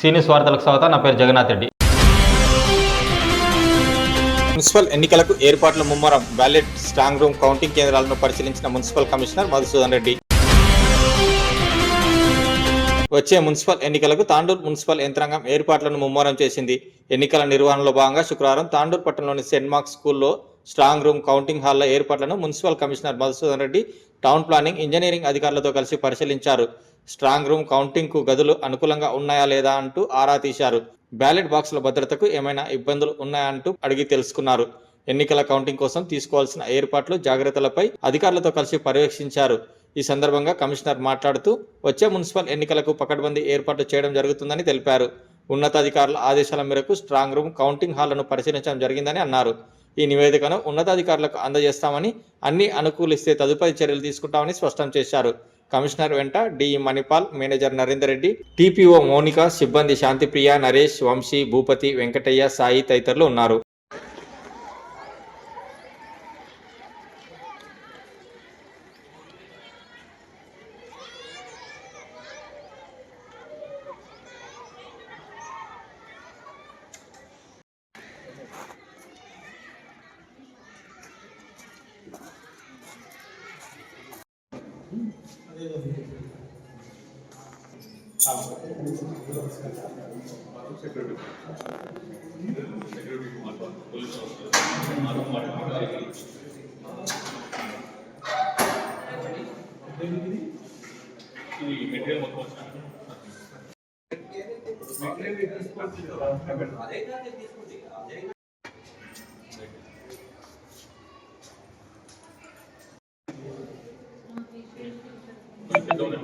సీనియస్ వార్తలకు స్వాగతం. నా పేరు జగన్నాథ్ రెడ్డి. మున్సిపల్ ఎన్నికలకు ఏర్పాట్ల ముమ్మరం బ్యాలెట్ స్ట్రాంగ్ రూమ్ కౌంటింగ్ కేంద్రాలను పరిశీలించిన మున్సిపల్ కమిషనర్ మధుసూదన్ రెడ్డి. వచ్చే మున్సిపల్ ఎన్నికలకు తాండూరు మున్సిపల్ యంత్రాంగం ఏర్పాట్లను ముమ్మరం చేసింది. ఎన్నికల నిర్వహణలో భాగంగా శుక్రవారం తాండూరు పట్టణంలోని సెంట్ మార్క్స్ స్కూల్లో స్ట్రాంగ్ రూమ్ కౌంటింగ్ హాల్ల ఏర్పాట్లను municipal commissioner Madhusudan Reddy town planning engineering అధికారులతో కలిసి పరిశీలించారు. స్ట్రాంగ్ రూమ్ కౌంటింగ్కు గదులు అనుకూలంగా ఉన్నాయా లేదా అంటూ ఆరా తీశారు. బ్యాలెట్ బాక్సుల భద్రతకు ఏమైనా ఇబ్బందులు ఉన్నాయా అంటూ అడిగి తెలుసుకున్నారు. ఎన్నికల కౌంటింగ్ కోసం తీసుకోవాల్సిన ఏర్పాట్లు జాగ్రత్తలపై అధికారులతో కలిసి పర్యవేక్షించారు. ఈ సందర్భంగా కమిషనర్ మాట్లాడుతూ వచ్చే మున్సిపల్ ఎన్నికలకు పకడ్బందీ ఏర్పాట్లు చేయడం జరుగుతుందని తెలిపారు. ఉన్నతాధికారుల ఆదేశాల మేరకు స్ట్రాంగ్ రూమ్ కౌంటింగ్ హాళ్ళను పరిశీలించడం జరిగిందని అన్నారు. ఈ నివేదికను ఉన్నతాధికారులకు అందజేస్తామని అన్ని అనుకూలిస్తే తదుపరి చర్యలు తీసుకుంటామని స్పష్టం చేశారు. కమిషనర్ వెంట DE Manipal manager Narender Reddy TPO Mounika సిబ్బంది శాంతిప్రియ నరేష్ వంశీ భూపతి వెంకటయ్య సాయి తదితరులు ఉన్నారు. మెటీరియల్ మొత్తం వచ్చిన మెటీరియల్ తీసుకొచ్చి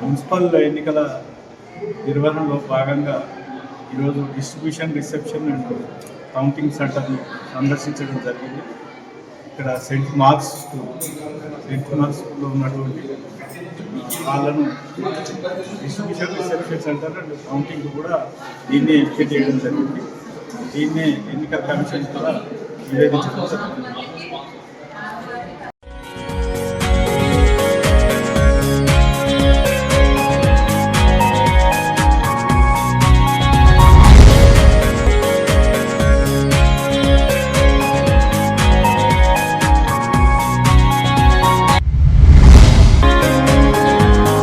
మున్సిపల్ ఎన్నికల నిర్వహణలో భాగంగా ఈరోజు డిస్ట్రిబ్యూషన్ రిసెప్షన్ అండ్ కౌంటింగ్ సెంటర్ను సందర్శించడం జరిగింది. ఇక్కడ Saint Mark's school Saint Mark's స్కూల్లో ఉన్నటువంటి వాళ్ళను distribution reception centre and counting కూడా దీన్నే ఎంపిక చేయడం జరిగింది. దీన్నే ఎన్నికల కమిషన్ కూడా నివేదించడం జరిగింది.